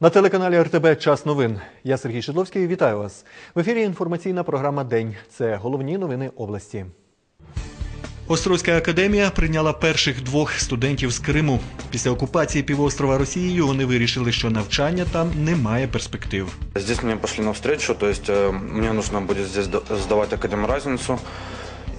На телеканалі РТБ Час новин. Я Сергій Шедловський. Вітаю вас. В ефірі інформаційна програма День. Це головні новини області. Острозька академія прийняла перших двох студентів з Криму. Після окупації півострова Росією вони вирішили, що навчання там не має перспектив. Здесь мне пошли навстречу, то есть э, мне нужно будет здесь сда- сдавать академразницу,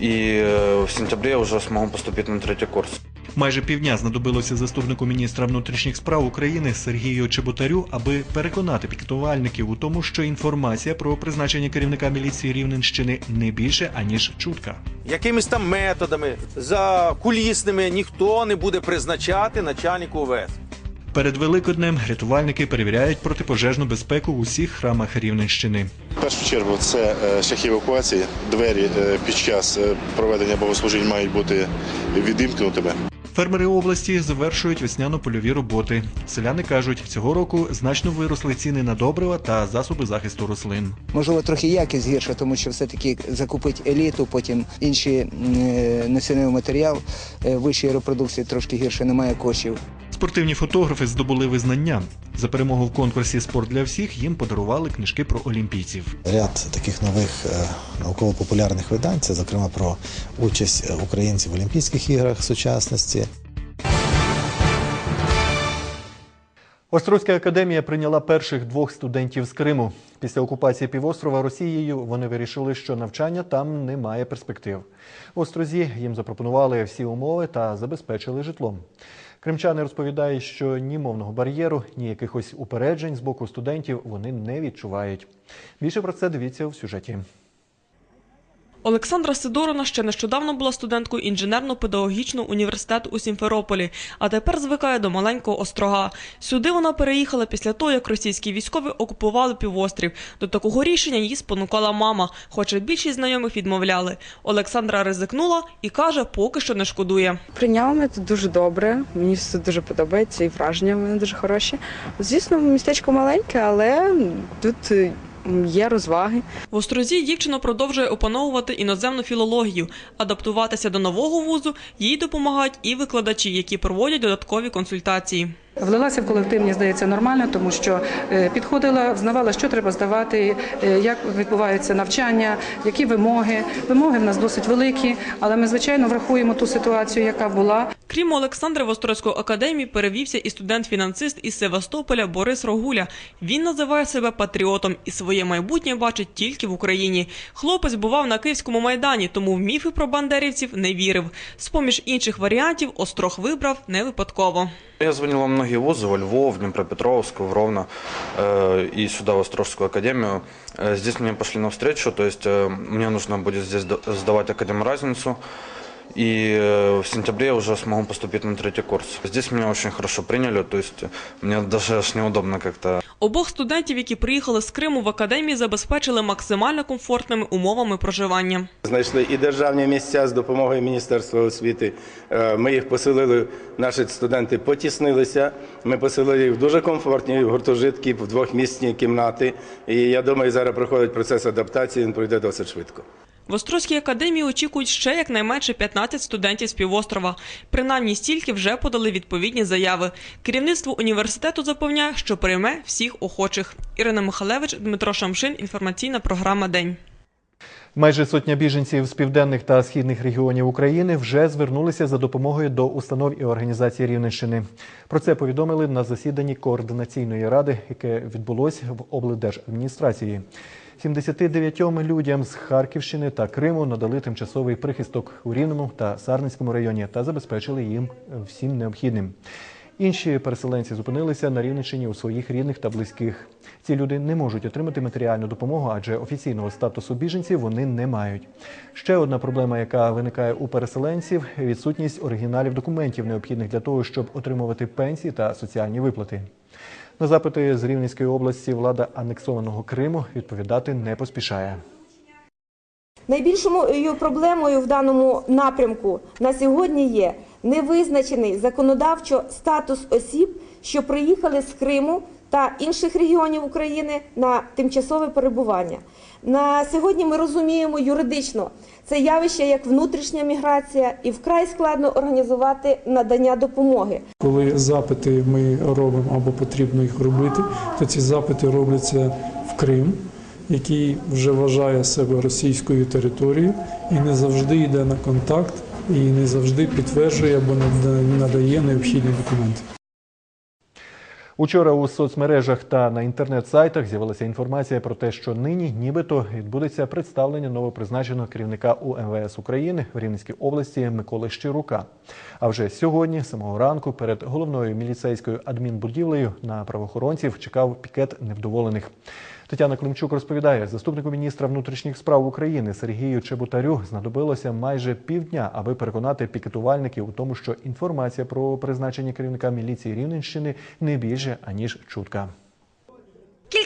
и э, в сентябре я уже смогу поступить на третий курс. Майже півдня знадобилося заступнику міністра внутрішніх справ України Сергію Чеботарю, аби переконати пікетувальників у тому, що інформація про призначення керівника міліції Рівненщини не більше аніж чутка. якимись там методами за кулісними ніхто не буде призначати начальнику ОВС. Перед Великоднем рятувальники перевіряють протипожежну безпеку у усіх храмах Рівненщини. В першу чергу це е, шляхи евакуації. Двері е, під час е, проведення богослужінь мають бути відімкнутими. Фермери області завершують весняно-польові роботи. Селяни кажуть, цього року значно виросли ціни на добрива та засоби захисту рослин. Можливо, трохи якість гірша, тому що все-таки закупити еліту, потім інші е, насінний матеріал е, вищої репродукції трошки гірше, немає коштів. Спортивні фотографи здобули визнання. За перемогу в конкурсі Спорт для всіх їм подарували книжки про олімпійців. ряд таких нових е, науково-популярних видань, це зокрема про участь е, українців в Олімпійських іграх сучасності. Острозька академія прийняла перших двох студентів з Криму. Після окупації півострова Росією вони вирішили, що навчання там не має перспектив. В Острозі їм запропонували всі умови та забезпечили житлом. Кримчани розповідають, що ні мовного бар'єру, ні якихось упереджень з боку студентів вони не відчувають. Більше про це дивіться в сюжеті. Олександра Сидорина ще нещодавно була студенткою інженерно-педагогічного університету у Сімферополі, а тепер звикає до маленького острога. Сюди вона переїхала після того, як російські військові окупували півострів. До такого рішення її спонукала мама, хоча більшість знайомих відмовляли. Олександра ризикнула і каже, поки що не шкодує. Прийняла мене тут дуже добре. Мені все дуже подобається, і враження в мене дуже хороші. Звісно, містечко маленьке, але тут є розваги. В Острозі дівчина продовжує опановувати іноземну філологію. Адаптуватися до нового вузу їй допомагають і викладачі, які проводять додаткові консультації. Влилася в колектив, мені здається, нормально, тому що е, підходила, знавала, що треба здавати, е, як відбуваються навчання, які вимоги. Вимоги в нас досить великі, але ми, звичайно, врахуємо ту ситуацію, яка була. Крім Олександра, в академії перевівся і студент-фінансист із Севастополя Борис Рогуля. Він називає себе патріотом і своє майбутнє бачить тільки в Україні. Хлопець бував на Київському майдані, тому в міфи про бандерівців не вірив. З-поміж інших варіантів Острог вибрав не випадково. Я звонил во многие вузы, во Львов, в Днепропетровск, в Ровно э, и сюда, в Острожскую академию. Э, здесь мне пошли навстречу, то есть э, мне нужно будет здесь сда- сдавать академразницу, и э, в сентябре я уже смогу поступить на третий курс. Здесь меня очень хорошо приняли, то есть мне даже аж неудобно как-то Обох студентів, які приїхали з Криму в академії, забезпечили максимально комфортними умовами проживання. Знайшли і державні місця з допомогою Міністерства освіти. Е, Ми їх поселили, наші студенти потіснилися. Ми поселили їх в дуже комфортні гуртожитки, в двохмісні кімнати. І я думаю, зараз проходить процес адаптації, він пройде досить швидко. В Острозькій академії очікують ще якнайменше 15 студентів з півострова. Принаймні стільки вже подали відповідні заяви. Керівництво університету запевняє, що прийме всіх охочих. Ірина Михалевич, Дмитро Шамшин. Інформаційна програма День. Майже сотня біженців з південних та східних регіонів України вже звернулися за допомогою до установ і організацій Рівненщини. Про це повідомили на засіданні координаційної ради, яке відбулось в облдержадміністрації. 79 людям з Харківщини та Криму надали тимчасовий прихисток у Рівному та Сарненському районі та забезпечили їм всім необхідним. Інші переселенці зупинилися на Рівненщині у своїх рідних та близьких. Ці люди не можуть отримати матеріальну допомогу, адже офіційного статусу біженців вони не мають. Ще одна проблема, яка виникає у переселенців відсутність оригіналів документів, необхідних для того, щоб отримувати пенсії та соціальні виплати. На запити з Рівненської області влада анексованого Криму відповідати не поспішає. Найбільшою проблемою в даному напрямку на сьогодні є невизначений законодавчо статус осіб, що приїхали з Криму та інших регіонів України на тимчасове перебування. На сьогодні ми розуміємо юридично це явище як внутрішня міграція, і вкрай складно організувати надання допомоги. Коли запити ми робимо або потрібно їх робити, то ці запити робляться в Крим, який вже вважає себе російською територією і не завжди йде на контакт, і не завжди підтверджує або нада- надає необхідні документи. Учора у соцмережах та на інтернет-сайтах з'явилася інформація про те, що нині нібито відбудеться представлення новопризначеного керівника УМВС України в Рівненській області Миколи Щирука. А вже сьогодні, самого ранку, перед головною міліцейською адмінбудівлею на правоохоронців чекав пікет невдоволених. Тетяна Климчук розповідає, заступнику міністра внутрішніх справ України Сергію Чеботарю знадобилося майже півдня, аби переконати пікетувальників у тому, що інформація про призначення керівника міліції Рівненщини не більше аніж чутка.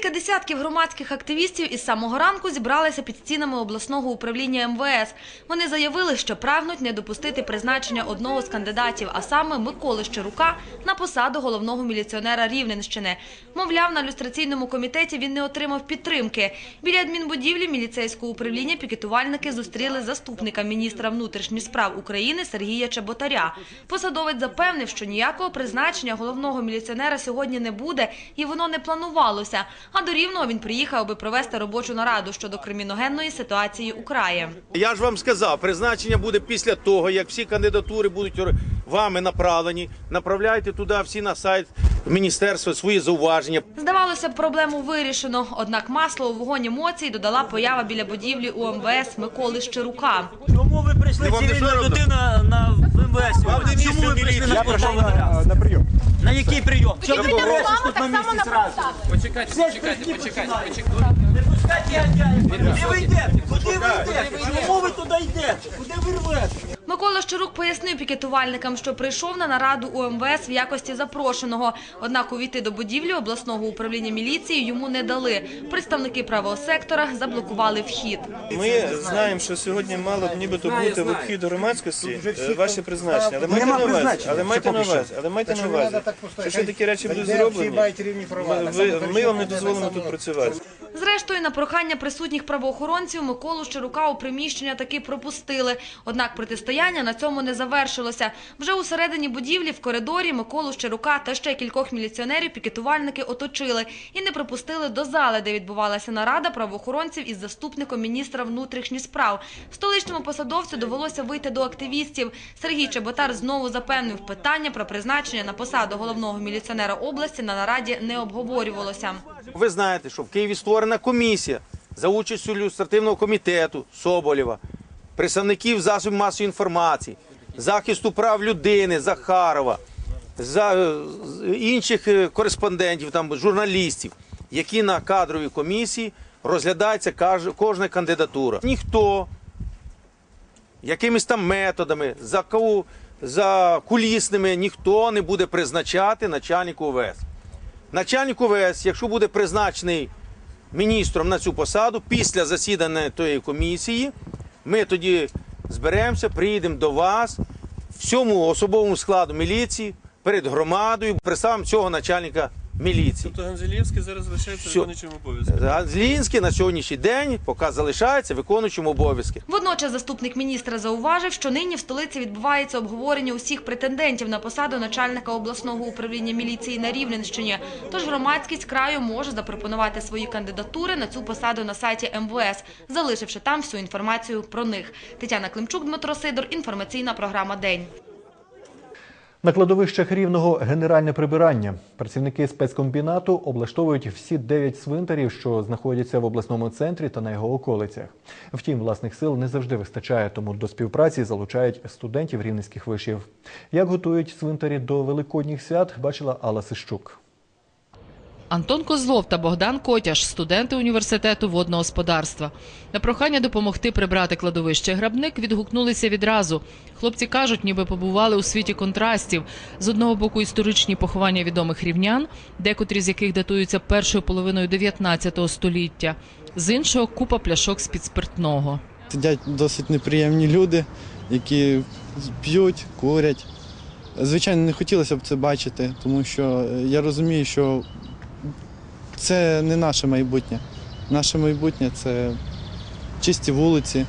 Кілька десятків громадських активістів із самого ранку зібралися під стінами обласного управління МВС. Вони заявили, що прагнуть не допустити призначення одного з кандидатів, а саме Миколи Щирука, на посаду головного міліціонера Рівненщини. Мовляв, на люстраційному комітеті він не отримав підтримки. Біля адмінбудівлі міліцейського управління пікетувальники зустріли заступника міністра внутрішніх справ України Сергія Чеботаря. Посадовець запевнив, що ніякого призначення головного міліціонера сьогодні не буде і воно не планувалося. А до Рівного він приїхав, аби провести робочу нараду щодо криміногенної ситуації у краї. Я ж вам сказав, призначення буде після того, як всі кандидатури будуть вами направлені. Направляйте туди всі на сайт міністерства свої зауваження. Здавалося б, проблему вирішено. Однак масло у вогонь емоцій додала поява біля будівлі УМВС Миколи Щирука. Чому ви прийшли Вам не цивільна соромно? людина на МВС? Не Чому місце ви прийшли міліції. на Я прийом? на прийом. На який прийом? Що ви Чому робите тут на місці зразу? Почекайте, почекайте, почекайте, Не пускайте гадяїв. Куди ви йдете? Куди ви йдете? Чому ви туди йдете? Куди ви рвете? Микола Щирук пояснив пікетувальникам, що прийшов на нараду УМВС в якості запрошеного. Однак увійти до будівлі обласного управління міліції йому не дали. Представники правого сектора заблокували вхід. Ми знаємо, що сьогодні мало б нібито бути в обхід громадськості е, ваші призначення. Але майте на увазі, але майте на увазі, але майте на увазі. Якщо такі речі будуть зроблені, ми вам не дозволимо тут працювати. Зрештою, на прохання присутніх правоохоронців Миколу Щирука у приміщення таки пропустили. Однак протистояння на цьому не завершилося. Вже у середині будівлі в коридорі Миколу Щирука та ще кількох міліціонерів пікетувальники оточили і не пропустили до зали, де відбувалася нарада правоохоронців із заступником міністра внутрішніх справ. Столичному посадовцю довелося вийти до активістів. Сергій Чеботар знову запевнив, питання про призначення на посаду головного міліціонера області на нараді не обговорювалося. Ви знаєте, що в Києві створена комісія за участю люстративного комітету Соболєва, представників засобів масової інформації, захисту прав людини Захарова, за е, інших е, кореспондентів, там журналістів, які на кадровій комісії розглядається кожна кандидатура. Ніхто якимись там методами, за, ку- за кулісними ніхто не буде призначати начальника УВС. Начальник УВС, якщо буде призначений міністром на цю посаду, після засідання тієї комісії, ми тоді зберемося, приїдемо до вас, всьому особовому складу міліції, перед громадою, представимо цього начальника міліції. Тобто Ганзелівський зараз залишається Що? виконуючим обов'язком. Злінський на сьогоднішній день поки залишається виконуючим обов'язки. Водночас заступник міністра зауважив, що нині в столиці відбувається обговорення усіх претендентів на посаду начальника обласного управління міліції на Рівненщині. Тож громадськість краю може запропонувати свої кандидатури на цю посаду на сайті МВС, залишивши там всю інформацію про них. Тетяна Климчук, Дмитро Сидор. Інформаційна програма День. На кладовищах рівного генеральне прибирання. Працівники спецкомбінату облаштовують всі дев'ять свинтарів, що знаходяться в обласному центрі та на його околицях. Втім, власних сил не завжди вистачає, тому до співпраці залучають студентів рівненських вишів. Як готують свинтарі до великодніх свят, бачила Алла Сищук. Антон Козлов та Богдан Котяш – студенти університету водного господарства. На прохання допомогти прибрати кладовище грабник відгукнулися відразу. Хлопці кажуть, ніби побували у світі контрастів. З одного боку історичні поховання відомих рівнян, декотрі з яких датуються першою половиною 19 століття. З іншого – купа пляшок з-під спиртного. Сидять досить неприємні люди, які п'ють, курять. Звичайно, не хотілося б це бачити, тому що я розумію, що це не наше майбутнє. Наше майбутнє це чисті вулиці,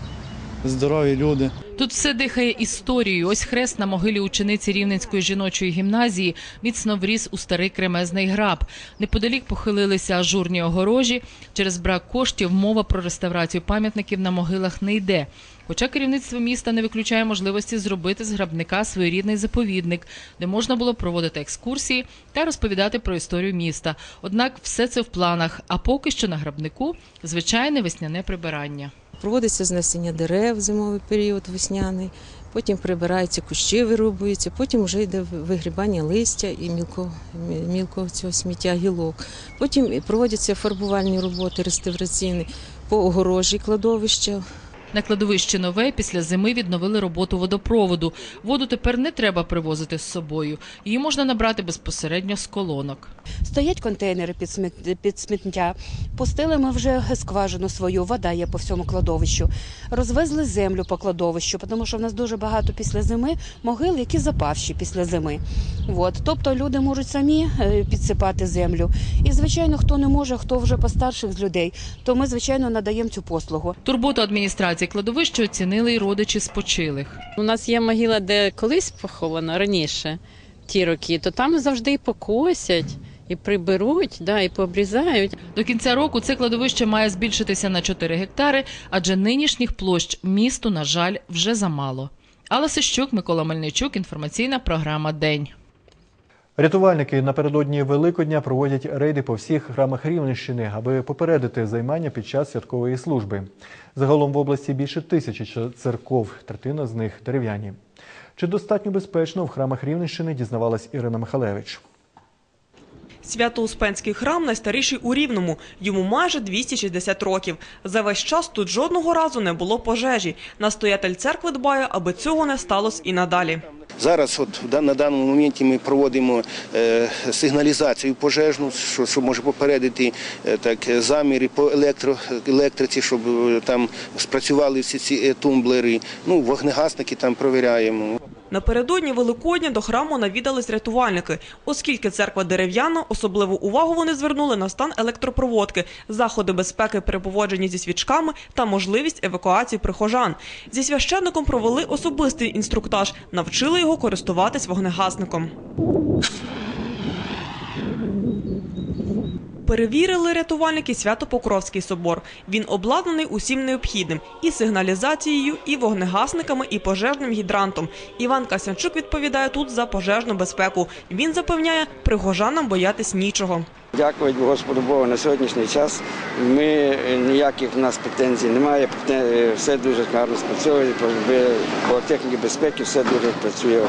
здорові люди. Тут все дихає історією. Ось хрест на могилі учениці Рівненської жіночої гімназії міцно вріс у старий кремезний граб. Неподалік похилилися ажурні огорожі. Через брак коштів мова про реставрацію пам'ятників на могилах не йде. Хоча керівництво міста не виключає можливості зробити з грабника своєрідний заповідник, де можна було проводити екскурсії та розповідати про історію міста. Однак все це в планах. А поки що на грабнику звичайне весняне прибирання. Проводиться знесення дерев зимовий період весняний, потім прибираються кущі, вирубуються, потім вже йде вигрібання листя і мілкого, мілкого цього сміття гілок. Потім проводяться фарбувальні роботи реставраційні по огорожі кладовища. На кладовищі нове після зими відновили роботу водопроводу. Воду тепер не треба привозити з собою. Її можна набрати безпосередньо з колонок. Стоять контейнери під сміт- під сміття. Пустили ми вже скважину свою, вода є по всьому кладовищу. Розвезли землю по кладовищу, тому що в нас дуже багато після зими могил, які запавші після зими. От. Тобто люди можуть самі е, підсипати землю. І, звичайно, хто не може, хто вже постарших з людей, то ми, звичайно, надаємо цю послугу. Турботу адміністрації кладовища оцінили й родичі спочилих. У нас є могила, де колись поховано раніше, ті роки, то там завжди і покосять, і приберуть, да, і пообрізають. До кінця року це кладовище має збільшитися на 4 гектари, адже нинішніх площ місту, на жаль, вже замало. Алла Сищук, Микола Мельничук, інформаційна програма День. Рятувальники напередодні Великодня проводять рейди по всіх храмах Рівненщини, аби попередити займання під час святкової служби. Загалом в області більше тисячі церков, третина з них дерев'яні. Чи достатньо безпечно в храмах Рівненщини дізнавалась Ірина Михалевич. Свято-Успенський храм найстаріший у Рівному. Йому майже 260 років. За весь час тут жодного разу не було пожежі. Настоятель церкви дбає, аби цього не сталося і надалі. Зараз, от на даному моменті, ми проводимо е, сигналізацію пожежну, що, що може попередити е, так заміри по електро, електриці, щоб е, там спрацювали всі ці тумблери. Ну, вогнегасники там провіряємо. Напередодні Великодня до храму навідались рятувальники. Оскільки церква дерев'яна, особливу увагу вони звернули на стан електропроводки, заходи безпеки при поводженні зі свічками та можливість евакуації прихожан. Зі священником провели особистий інструктаж, навчили його користуватись вогнегасником. Перевірили рятувальники Свято-Покровський собор. Він обладнаний усім необхідним – і сигналізацією, і вогнегасниками, і пожежним гідрантом. Іван Касянчук відповідає тут за пожежну безпеку. Він запевняє, пригожанам боятись нічого. Дякувати Господу Богу на сьогоднішній час. Ми е, ніяких в нас претензій немає. е, Все дуже гарно спрацьовує. Бе- по техніці безпеки все дуже працює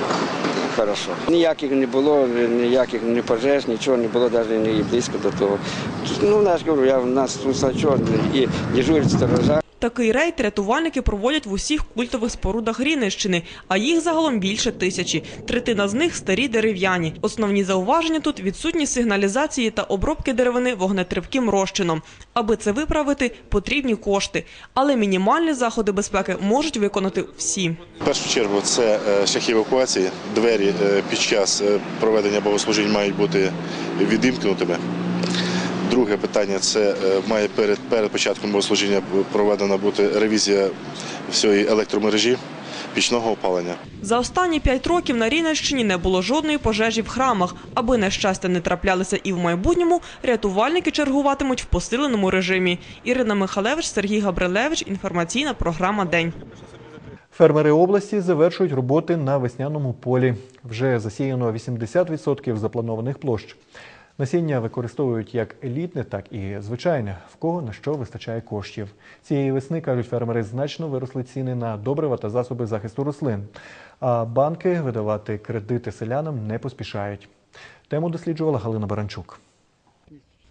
хорошо. Ніяких не було, ніяких не пожеж, нічого не було, навіть не близько до того. Ну, наш говорю, я в нас тут сачок і дежурить сторожа. Такий рейд рятувальники проводять в усіх культових спорудах Рівненщини, а їх загалом більше тисячі. Третина з них старі дерев'яні. Основні зауваження тут відсутність сигналізації та обробки деревини вогнетривким розчином. Аби це виправити, потрібні кошти. Але мінімальні заходи безпеки можуть виконати всі. В першу чергу це е, шляхи евакуації. Двері е, під час е, проведення богослужінь мають бути відімкнутими. Друге питання це е, має перед, перед початком богослужіння проведена бути ревізія всієї електромережі пічного опалення. За останні п'ять років на Рівненщині не було жодної пожежі в храмах. Аби нещастя не траплялися і в майбутньому, рятувальники чергуватимуть в посиленому режимі. Ірина Михалевич, Сергій Габрилевич. Інформаційна програма День. Фермери області завершують роботи на весняному полі. Вже засіяно 80% запланованих площ. Насіння використовують як елітне, так і звичайне, в кого на що вистачає коштів. Цієї весни, кажуть фермери, значно виросли ціни на добрива та засоби захисту рослин. А банки видавати кредити селянам не поспішають. Тему досліджувала Галина Баранчук.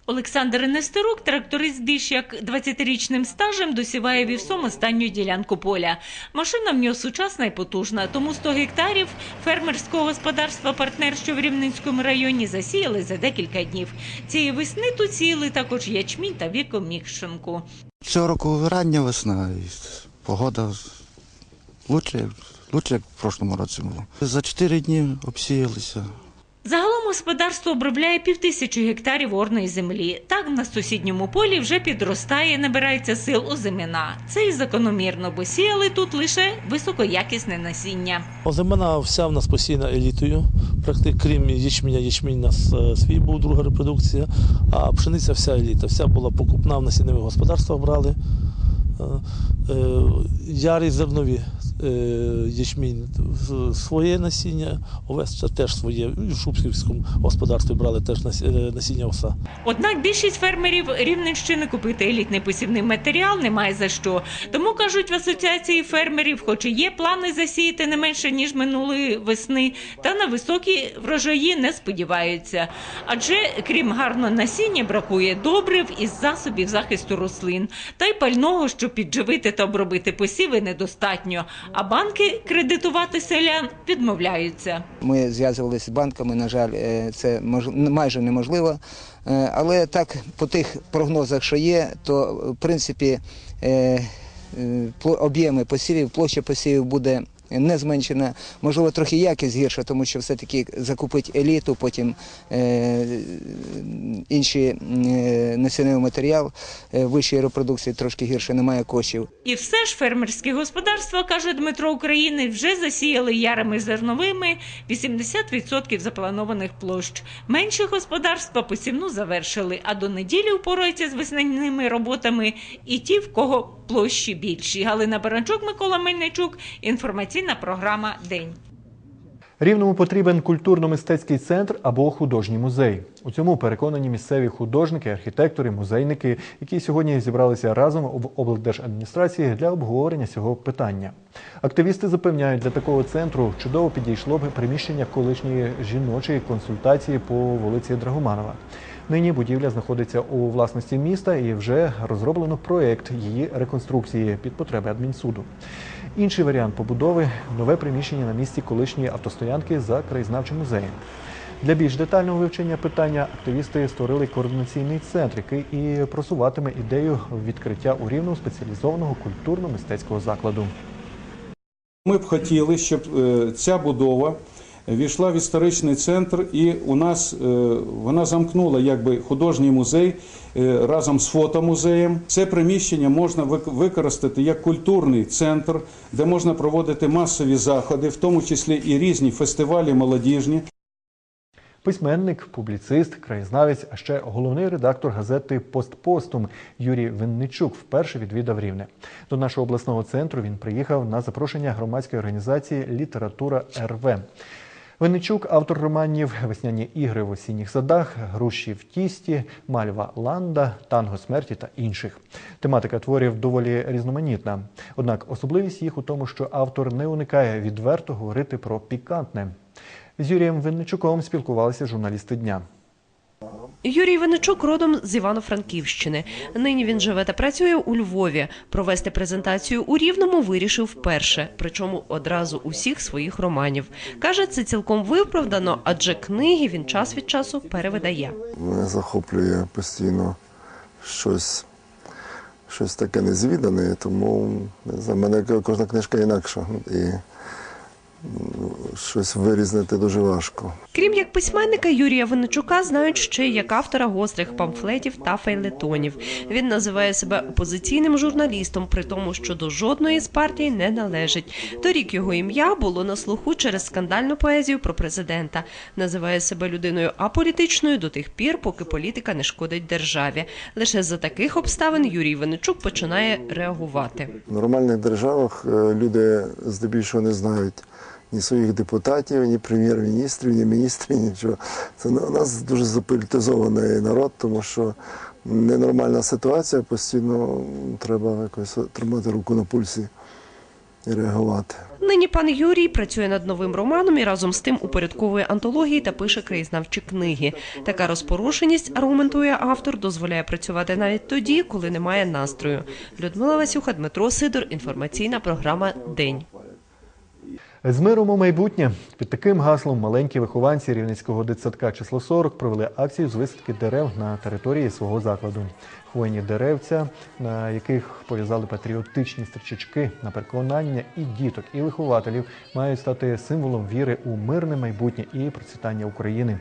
Олександр Нестерук, тракторист більш як 20-річним стажем, досіває вівсом останню ділянку поля. Машина в нього сучасна і потужна, тому 100 гектарів фермерського господарства партнер, що в Рівненському районі, засіяли за декілька днів. Цієї весни тут сіяли також ячмінь та вікомікшенку. Цього року рання весна, і погода лучше, лучше, як в прошлому році було. За чотири дні обсіялися. Загалом господарство обробляє півтисячі гектарів орної землі. Так на сусідньому полі вже підростає, набирається сил озимина. Це і закономірно, бо сіяли тут лише високоякісне насіння. Озимина вся в нас постійно елітою, практично крім ячменя, ячмінь нас е, свій був друга репродукція, а пшениця вся еліта. Вся була покупна в насінневих господарствах брали. Е, е, Ярі зернові ячмінь з- своє насіння, овес це теж своє. В Шубськівському господарстві брали теж е, насіння овса. Однак більшість фермерів Рівненщини купити елітний посівний матеріал немає за що. Тому кажуть в асоціації фермерів, хоч і є плани засіяти не менше ніж минулої весни, та на високі врожаї не сподіваються. Адже крім гарного насіння, бракує добрив і засобів захисту рослин, та й пального, щоб підживити та обробити посіви, недостатньо. А банки кредитувати селян відмовляються. Ми зв'язувалися з банками, на жаль, е, це майже неможливо. Е, Але так, по тих прогнозах, що є, то в принципі е, об'єми посівів, площа посівів буде не зменшена, можливо, трохи якість гірша, тому що все-таки закупить еліту, потім е, інші е, насінневий матеріал е, вищої репродукції трошки гірше, немає коштів. І все ж фермерські господарства, каже Дмитро України, вже засіяли ярими зерновими 80% запланованих площ. Менші господарства посівну завершили, а до неділі впораються з весняними роботами і ті, в кого площі більші. Галина Баранчук, Микола Мельничук. Інформаційна програма День. Рівному потрібен культурно-мистецький центр або художній музей. У цьому переконані місцеві художники, архітектори, музейники, які сьогодні зібралися разом в облдержадміністрації для обговорення цього питання. Активісти запевняють, для такого центру чудово підійшло б приміщення колишньої жіночої консультації по вулиці Драгоманова. Нині будівля знаходиться у власності міста і вже розроблено проєкт її реконструкції під потреби адмінсуду. Інший варіант побудови нове приміщення на місці колишньої автостоянки за краєзнавчим музеєм. Для більш детального вивчення питання активісти створили координаційний центр, який і просуватиме ідею відкриття у рівному спеціалізованого культурно-мистецького закладу. Ми б хотіли, щоб е, ця будова війшла в історичний центр, і у нас е, вона замкнула якби художній музей е, разом з фотомузеєм. Це приміщення можна використати як культурний центр, де можна проводити масові заходи, в тому числі і різні фестивалі молодіжні. Письменник, публіцист, краєзнавець, а ще головний редактор газети Постпостум Юрій Винничук вперше відвідав Рівне. До нашого обласного центру він приїхав на запрошення громадської організації Література РВ. Винничук автор романів Весняні ігри в осінніх садах, Груші в тісті, Мальва Ланда, Танго смерті та інших. Тематика творів доволі різноманітна. Однак особливість їх у тому, що автор не уникає відверто говорити про пікантне. З Юрієм Винничуком спілкувалися журналісти дня. Юрій Винничук родом з Івано-Франківщини. Нині він живе та працює у Львові. Провести презентацію у Рівному вирішив вперше, причому одразу усіх своїх романів. Каже, це цілком виправдано, адже книги він час від часу перевидає. Мене захоплює постійно щось, щось таке незвідане, тому в мене кожна книжка інакша. І щось вирізнити дуже важко. Крім як письменника Юрія Винничука, знають ще й як автора гострих памфлетів та фейлетонів. Він називає себе опозиційним журналістом, при тому, що до жодної з партій не належить. Торік його ім'я було на слуху через скандальну поезію про президента. Називає себе людиною аполітичною до тих пір, поки політика не шкодить державі. Лише за таких обставин Юрій Винничук починає реагувати. В нормальних державах е, люди здебільшого не знають ні своїх депутатів, ні прем'єр-міністрів, ні міністрів, нічого. Це у нас дуже заполітизований народ, тому що ненормальна ситуація, постійно треба якось тримати руку на пульсі і реагувати. Нині пан Юрій працює над новим романом і разом з тим упорядковує антології та пише краєзнавчі книги. Така розпорушеність, аргументує автор, дозволяє працювати навіть тоді, коли немає настрою. Людмила Васюха, Дмитро Сидор. Інформаційна програма День. З миром у майбутнє під таким гаслом маленькі вихованці рівненського дитсадка число 40 провели акцію з висадки дерев на території свого закладу. Хвойні деревця, на яких пов'язали патріотичні стрічечки на переконання і діток, і вихователів мають стати символом віри у мирне майбутнє і процвітання України.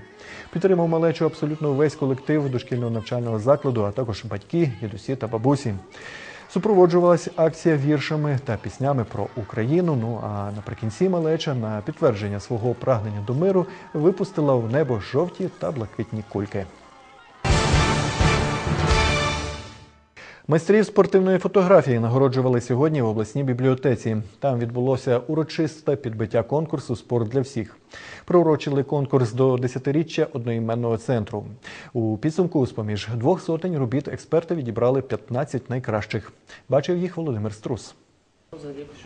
Підтримав малечу абсолютно весь колектив дошкільного навчального закладу, а також батьки, дідусі та бабусі. Супроводжувалась акція віршами та піснями про Україну. Ну а наприкінці малеча на підтвердження свого прагнення до миру випустила в небо жовті та блакитні кульки. Майстрів спортивної фотографії нагороджували сьогодні в обласній бібліотеці. Там відбулося урочисте підбиття конкурсу Спорт для всіх. Приурочили конкурс до десятиріччя одноіменного центру. У підсумку, з поміж двох сотень робіт, експерти відібрали 15 найкращих. Бачив їх Володимир Струс.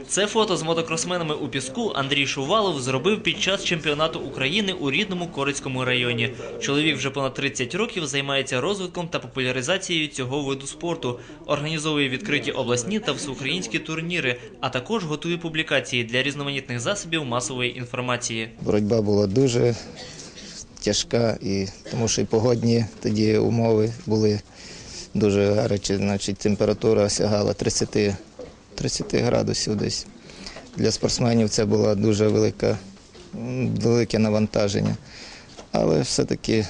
Це фото з мотокросменами у піску Андрій Шувалов зробив під час чемпіонату України у рідному Корицькому районі. Чоловік вже понад 30 років займається розвитком та популяризацією цього виду спорту, організовує відкриті обласні та всеукраїнські турніри, а також готує публікації для різноманітних засобів масової інформації. Боротьба була дуже тяжка, і тому що і погодні тоді умови були дуже гарячі, значить температура сягала 30, 30 градусів десь. Для спортсменів це було дуже велика, велике навантаження. Але все-таки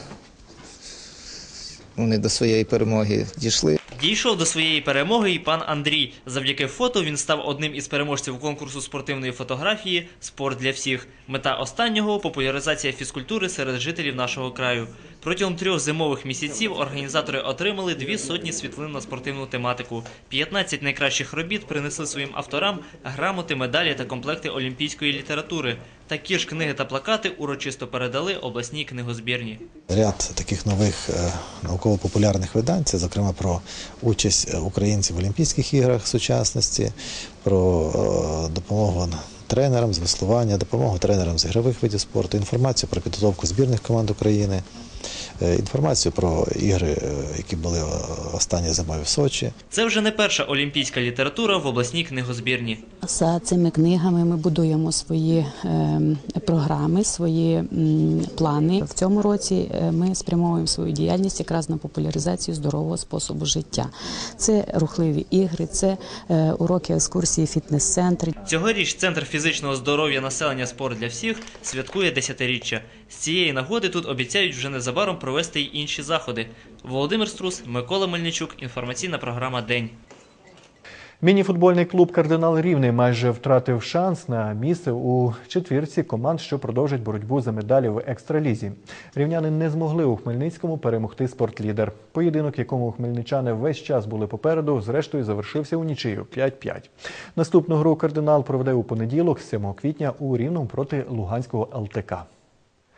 вони до своєї перемоги дійшли. Дійшов до своєї перемоги і пан Андрій. Завдяки фото він став одним із переможців конкурсу спортивної фотографії Спорт для всіх. Мета останнього популяризація фізкультури серед жителів нашого краю. Протягом трьох зимових місяців організатори отримали дві сотні світлин на спортивну тематику. 15 найкращих робіт принесли своїм авторам грамоти, медалі та комплекти олімпійської літератури. Такі ж книги та плакати урочисто передали обласній книгозбірні. Ряд таких нових е, науково-популярних видань, це зокрема про участь е, українців в Олімпійських іграх сучасності, про е, допомогу тренерам з веслування, допомогу тренерам з ігрових видів спорту, інформацію про підготовку збірних команд України, інформацію про ігри, е, які були е, останні зимові в Сочі. Це вже не перша олімпійська література в обласній книгозбірні. За цими книгами ми будуємо свої ем, програми, свої плани. В цьому році е, ми спрямовуємо свою діяльність якраз на популяризацію здорового способу життя. Це рухливі ігри, це е, уроки екскурсії, фітнес-центри. Цьогоріч Центр фізичного здоров'я населення спорт для всіх святкує десятиріччя. З цієї нагоди тут обіцяють вже незабаром провести й інші заходи. Володимир Струс, Микола Мельничук. Інформаційна програма День. Мініфутбольний клуб Кардинал Рівний майже втратив шанс на місце у четвірці команд, що продовжать боротьбу за медалі в екстралізі. Рівняни не змогли у Хмельницькому перемогти спортлідер. Поєдинок, якому хмельничани весь час були попереду, зрештою завершився у нічию 5-5. Наступну гру кардинал проведе у понеділок, 7 квітня, у Рівному проти Луганського ЛТК.